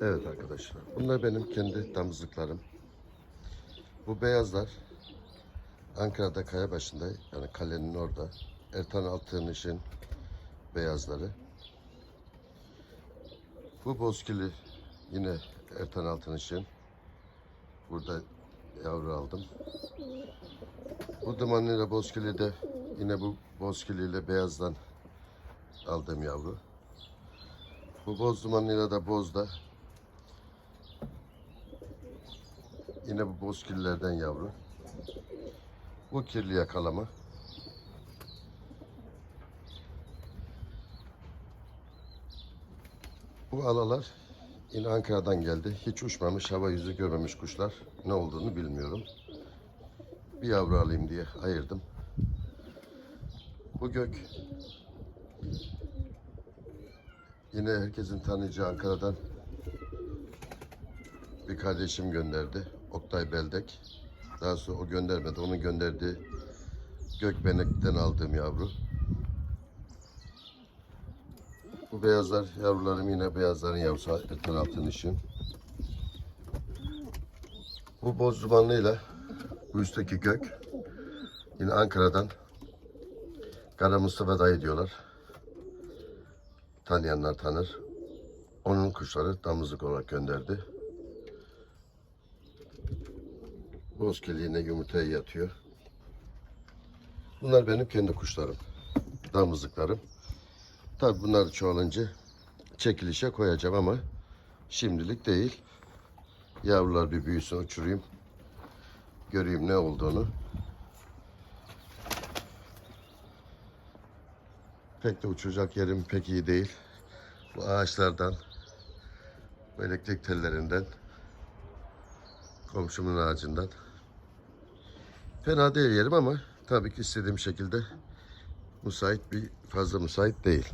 Evet arkadaşlar. Bunlar benim kendi damızlıklarım. Bu beyazlar Ankara'da Kayabaşı'nda yani kalenin orada. Ertan Altınış'ın beyazları. Bu bozkili yine Ertan Altınış'ın. Burada yavru aldım. Bu dumanıyla bozkili de yine bu bozkiliyle beyazdan aldığım yavru. Bu boz dumanıyla da bozda Yine bu bozkillerden yavru. Bu kirli yakalama. Bu alalar yine Ankara'dan geldi. Hiç uçmamış, hava yüzü görmemiş kuşlar. Ne olduğunu bilmiyorum. Bir yavru alayım diye ayırdım. Bu gök yine herkesin tanıyacağı Ankara'dan bir kardeşim gönderdi. Oktay Beldek. Daha sonra o göndermedi. Onun gönderdiği Gökbenek'ten aldığım yavru. Bu beyazlar yavrularım yine beyazların yavrusu Ertan Altın işin. Bu boz dumanlıyla bu üstteki gök yine Ankara'dan Kara Mustafa dayı diyorlar. Tanıyanlar tanır. Onun kuşları damızlık olarak gönderdi. Bozkeliğine yumurtaya yatıyor. Bunlar benim kendi kuşlarım. Damızlıklarım. Tabi bunlar çoğalınca çekilişe koyacağım ama şimdilik değil. Yavrular bir büyüsün uçurayım. Göreyim ne olduğunu. Pek de uçacak yerim pek iyi değil. Bu ağaçlardan, bu elektrik tellerinden, komşumun ağacından. Fena değil yerim ama tabii ki istediğim şekilde müsait bir fazla müsait değil.